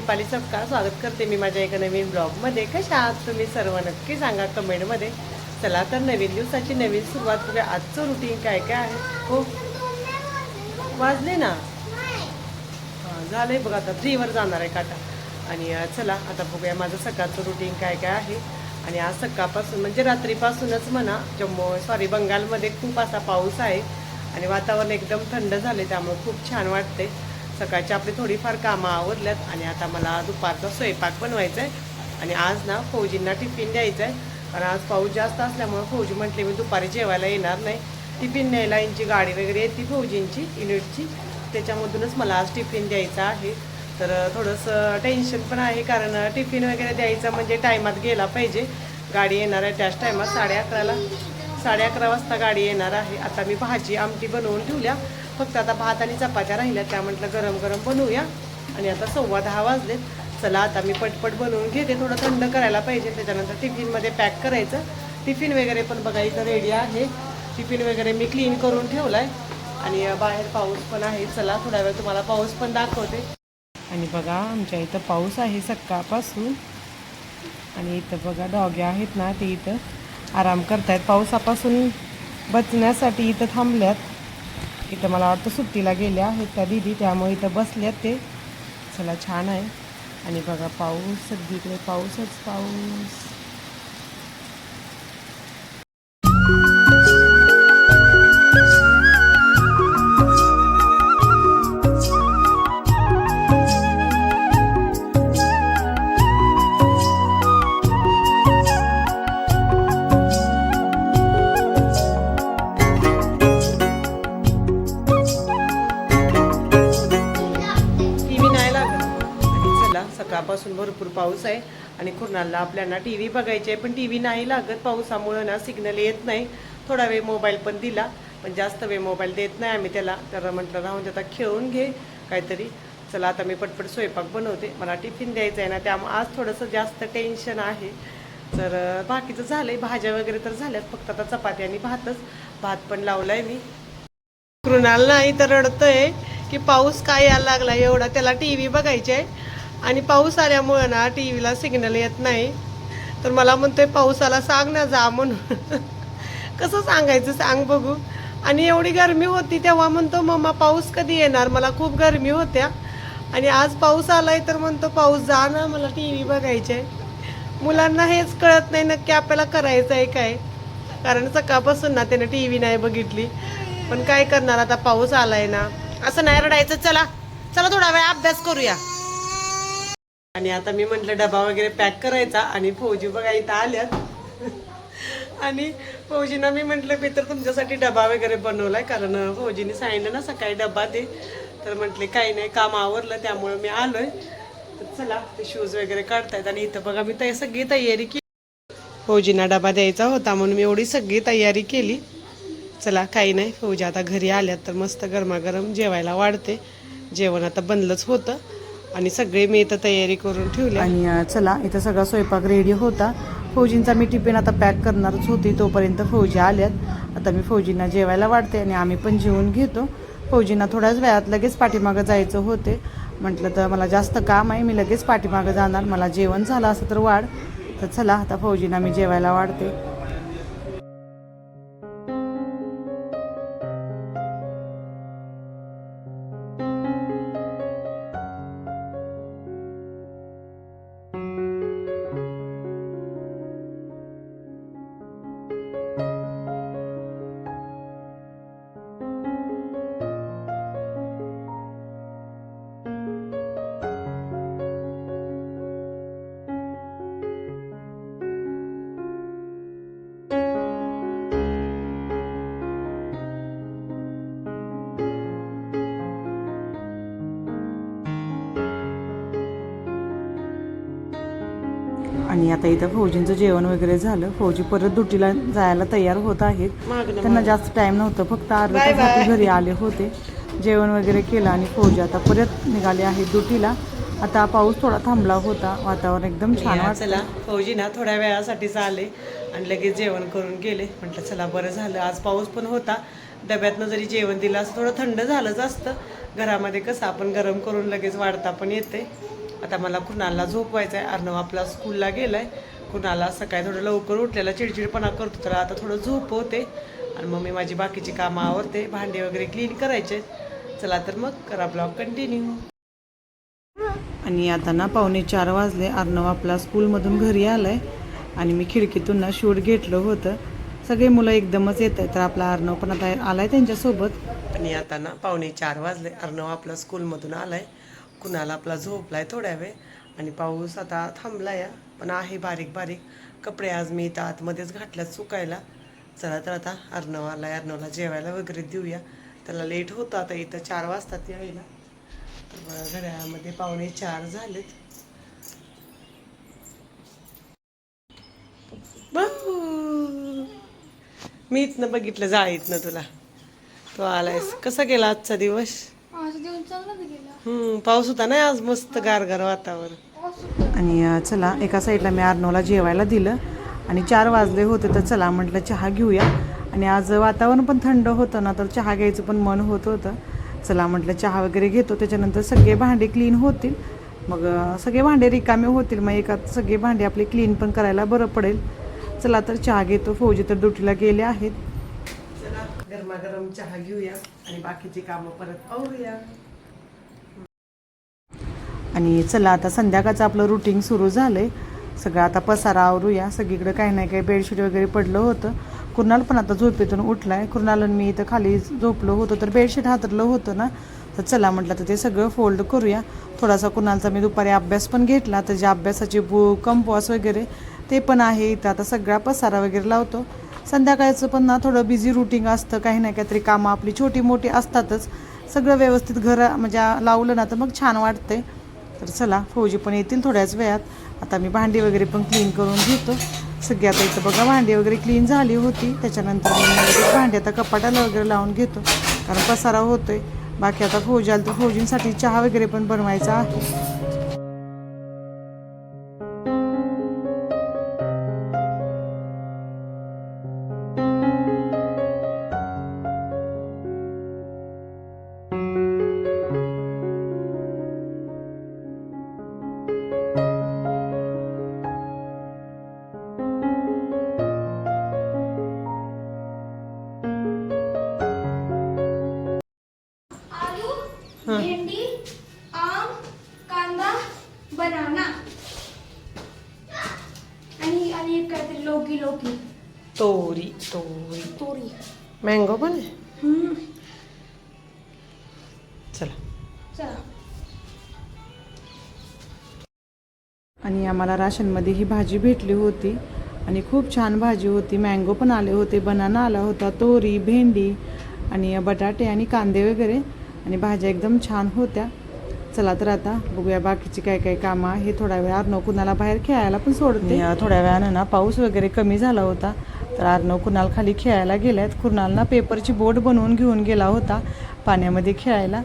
सबका स्वागत करते मी माझ्या एका नवीन ब्लॉगमध्ये. कशा आहात तुम्ही सर्व? नक्की सांगा कमेंटमध्ये. चला तर नवीन दिवसाची नवीन सुरुवात करूया आजचं रुटीन काय काय आहे? हो? वाजले ना? हां झालंय बघा आता. थ्रीवर जाणार आहे काटा. आणि चला आता बघूया माझं सकाळचं रुटीन काय काय आहे. आणि आज सकाळपासून म्हणजे रात्रीपासूनच म्हणा जम्मू सॉरी बंगालमध्ये खूप असा पाऊस आहे. आणि वातावरण एकदम थंड झाले त्यामुळे खूप छान वाटते सकाळची आपली थोडीफार कामं आवरल्यात आणि आता मला दुपारचा स्वयंपाक बनवायचा आहे आणि आज ना फौजींना टिफिन द्यायचं आहे कारण आज पाऊस जास्त असल्यामुळे फौजी म्हटले मी दुपारी जेवायला येणार नाही. टिफिन न्यायला यांची गाडी वगैरे येते फौजींची युनिटची. त्याच्यामधूनच मला आज टिफिन द्यायचा आहे. तर थोडंसं टेन्शन पण आहे कारण टिफिन वगैरे द्यायचं म्हणजे टायमात गेला पाहिजे. गाडी येणार आहे त्याच टायमात साडे अकराला. साडे अकरा वाजता गाडी येणार आहे. आता मी भाजी आमटी बनवून ठेवल्या. फक्त आता भात आणि चपात्या राहिल्या. त्या म्हटलं गरम गरम बनवूया. आणि आता सव्वा दहा वाजलेत. चला आता मी पटपट बनवून घेते. थोडं थंड करायला पाहिजे. त्याच्यानंतर टिफिनमध्ये पॅक करायचं. टिफिन वगैरे पण बघा इथं रेडी आहे. टिफिन वगैरे मी क्लीन करून ठेवलाय. आणि बाहेर पाऊस पण आहे. चला थोड्या वेळ तुम्हाला पाऊस पण दाखवते. आणि बघा आमच्या इथं पाऊस आहे सकाळपासून. आणि इथं बघा डॉगे आहेत ना ते इथं. आराम करतायत. पावसापासून बचण्यासाठी इथं थांबल्यात. इथं मला वाटतं सुट्टीला गेल्या आहेत त्या दिदी त्यामुळे इथं बसल्यात ते. चला छान आहे. आणि बघा पाऊस सगळीकडे पाऊसच पाऊस. पाऊस आहे आणि कुणाला आपल्याला टी व्ही बघायची आहे पण टी व्ही नाही लागत. पावसामुळं ना सिग्नल येत नाही. थोडा वेळ मोबाईल पण दिला पण जास्त वेळ मोबाईल देत नाही आम्ही त्याला. तर म्हटलं राहून आता खेळून घे. काहीतरी चला आता मी पटपट स्वयंपाक बनवते. मला टिफिन द्यायचं आहे ना त्यामुळे आज थोडंसं जास्त टेन्शन आहे. तर बाकीचं झालंय. भाज्या वगैरे तर झाल्यात फक्त आता चपाती आणि भातच. भात पण लावलाय मी. कृणाल नाही तर रडतोय की पाऊस काय यायला लागला एवढा. त्याला टी व्ही बघायची आहे. आणि पाऊस आल्यामुळं ना टी व्हीला सिग्नल येत नाही. तर मला म्हणतोय पावसाला सांग ना जा म्हणून. कसं सांगायचं सांग बघू. आणि एवढी गरमी होती तेव्हा म्हणतो मम्मा पाऊस कधी येणार? मला खूप गरमी होत्या. आणि आज पाऊस आलाय तर म्हणतो पाऊस जा ना मला टी व्ही बघायची आहे. मुलांना हेच कळत नाही नक्की आपल्याला करायचं आहे काय. कारण सकाळपासून ना त्याने टी व्ही नाही बघितली. पण काय करणार आता पाऊस आलाय ना. असं नाही रडायचं चला चला थोडा वेळ अभ्यास करूया. आणि आता मी म्हटलं डबा वगैरे पॅक करायचा आणि फौजी बघा इथं आल्यात. आणि फौजीना मी म्हटलं मी तर तुमच्यासाठी डबा वगैरे बनवलाय कारण फौजीने सांगितलं ना सकाळी डबा दे. तर म्हटले काही नाही काम आवरलं त्यामुळे मी आलोय. तर चला ते शूज वगैरे काढतायत. आणि इथं बघा मी तर सगळी तयारी केली फौजींना डबा द्यायचा होता म्हणून मी एवढी सगळी तयारी केली. चला काही नाही फौजी आता घरी आल्यात तर मस्त गरमागरम जेवायला वाढते. जेवण आता बनलंच होतं. आणि सगळे मी इथं तयारी करून ठेवली आणि चला इथं सगळा स्वयंपाक रेडी होता. फौजींचा मी टिफिन आता पॅक करणारच होती तोपर्यंत फौजी आल्यात. आता मी फौजींना जेवायला वाढते आणि आम्ही पण जेवून घेतो. फौजींना थोड्याच वेळात लगेच पाठीमागं जायचं होते. म्हटलं तर मला जास्त काम आहे मी लगेच पाठीमागं जाणार. मला जेवण झालं असं तर वाढ. तर चला आता फौजींना मी जेवायला वाढते. आणि आता इथं फौजींचं जेवण वगैरे झालं. फौजी परत ड्युटीला जायला तयार होत आहेत. त्यांना जास्त टाइम नव्हतं. फक्त तासात घरी आले होते. जेवण वगैरे केलं आणि फौजी आता परत निघाले आहेत ड्युटीला. आता पाऊस थोडा थांबला होता. वातावरण एकदम छान चला फौजी ना थोड्या वेळासाठीच आले आणि लगेच जेवण करून गेले. म्हटलं चला बरं झालं. आज पाऊस पण होता. डब्यातनं जरी जेवण दिलं असं थोडं थंड झालंच असतं. घरामध्ये कसं आपण गरम करून लगेच वाढता पण येते. आता मला कुणाला झोपवायचं आहे अर्णव आपला स्कूलला गेलाय. कुणाला सकाळी थोडं लवकर उठलेला चिडचिडपणा करतो तर आता थोडं झोपवते. आणि मग मी माझी बाकीची कामं आवरते. भांडे वगैरे क्लीन करायचे. चला तर मग करा ब्लॉग कंटिन्यू आणि आता ना पावणे चार वाजले. अर्णव आपला स्कूलमधून घरी आलाय. आणि मी खिडकीतून ना शूट घेतलं होतं. सगळे मुलं एकदमच येत आहेत. तर आपला अर्णव पण आता आलाय त्यांच्यासोबत. आणि आता ना पावणे चार वाजले. अर्णव आपला स्कूलमधून आलाय. कुणाला आपला झोपलाय थोड्या वेळ. आणि पाऊस आता थांबला या पण आहे बारीक बारीक. कपडे आज मी इथं आतमध्येच घातल्यात सुकायला. चला तर आता अर्णव आहे अर्णवला जेवायला वगैरे देऊया. त्याला लेट होतं आता इथं चार वाजतात यायला. तर बघा, घड्याळामध्ये पावणे चार झालेत. मी इथनं बघितलं जाळीतनं तुला. तो आलायस. कसा गेला आजचा दिवस? माझा दिवस चांगला गेला. हम्म पाऊस होता ना आज मस्त गारगार वातावरण. आणि अं, चला एका साईडला मी अर्नवला जेवायला दिलं आणि चार वाजले होते तर चला म्हटलं चहा घेऊया. आणि आज वातावरण पण थंड होतं ना तर चहा घ्यायचं पण मन होत होतं. चला म्हटलं चहा वगैरे घेतो त्याच्यानंतर सगळे भांडे क्लीन होतील. मग अं, सगळे भांडे रिकामे होतील मग एकात सगळे भांडे आपले क्लीन पण करायला बरं पडेल. चला तर चहा घेतो फौजी तर ड्युटीला गेले आहेत. गरमागरम चहा घेऊया आणि बाकीची कामं परत पाहूया. आणि चला आता संध्याकाळचं आपलं रुटीन सुरू झालंय. सगळं आता पसारा आवरूया. सगळीकडे काही नाही काही बेडशीट वगैरे पडलं होतं. कुणाल पण आता झोपेतून उठलाय. कुणाल मी इथं खाली झोपलो होतो तर बेडशीट हातरलं होतं ना. तर चला म्हटलं तर ते सगळं फोल्ड करूया. थोडासा कुणालचा मी दुपारी अभ्यास पण घेतला. तर जे अभ्यासाचे बुक कंपॉस वगैरे ते पण आहे. इथं आता सगळा पसारा वगैरे लावतो. संध्याकाळचं पण ना थोडं बिझी रुटीन असतं काही ना काहीतरी कामं आपली छोटी मोठी असतातच. सगळं व्यवस्थित घर म्हणजे लावलं ना तर मग छान वाटते तर चला फौजी पण येतील थोड्याच वेळात. आता मी भांडी वगैरे पण क्लीन करून घेतो. सगळी आता इथं बघा भांडी वगैरे क्लीन झाली होती. त्याच्यानंतर मी भांडी आता कपाटाला वगैरे लावून घेतो. कारण पसारा होतोय. बाकी आता फौजी आलं तर फौजींसाठी चहा वगैरे पण बनवायचा आहे. भेंडी आम कांदा बनाना। आणि आणि एक काहीतरी लौकी लौकी। तोरी तोरी। तोरी। मँगो पण आहे? हम्म. चला। चला। आणि आम्हाला राशनमध्ये ही भाजी भेटली होती आणि खूप छान भाजी होती. मँगो पण आले होते बनाना आला होता तोरी भेंडी आणि बटाटे आणि कांदे वगैरे. आणि भाज्या एकदम छान होत्या. चला तर आता बघूया बाकीची काय काय कामं आहे. थोड्या वेळ अर्नव कुणाला बाहेर खेळायला पण सोडते. थोड्या वेळानं ना पाऊस वगैरे कमी झाला होता. तर अर्नव कुणाल खाली खेळायला गेल्यात कुणाल ना पेपरची बोट बनवून घेऊन गेला होता पाण्यामध्ये खेळायला.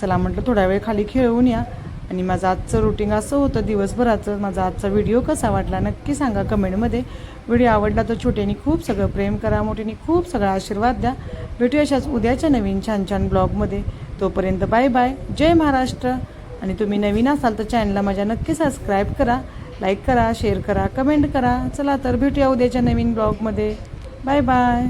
चला म्हटलं थोड्या वेळ खाली खेळून या. आणि माझं आजचं रुटीन असं होतं दिवसभराचं. माझा आजचा व्हिडिओ कसा वाटला नक्की सांगा कमेंटमध्ये. व्हिडिओ आवडला तर छोट्यानी खूप सगळं प्रेम करा मोठ्यानी खूप सगळा आशीर्वाद द्या. भेटूया अशाच उद्याच्या नवीन छान छान ब्लॉगमध्ये. तोपर्यंत बाय बाय. जय महाराष्ट्र. आणि तुम्ही नवीन असाल तर चॅनलला माझ्या नक्की सबस्क्राईब करा लाईक करा शेअर करा कमेंट करा. चला तर भेटूया उद्याच्या नवीन ब्लॉगमध्ये बाय बाय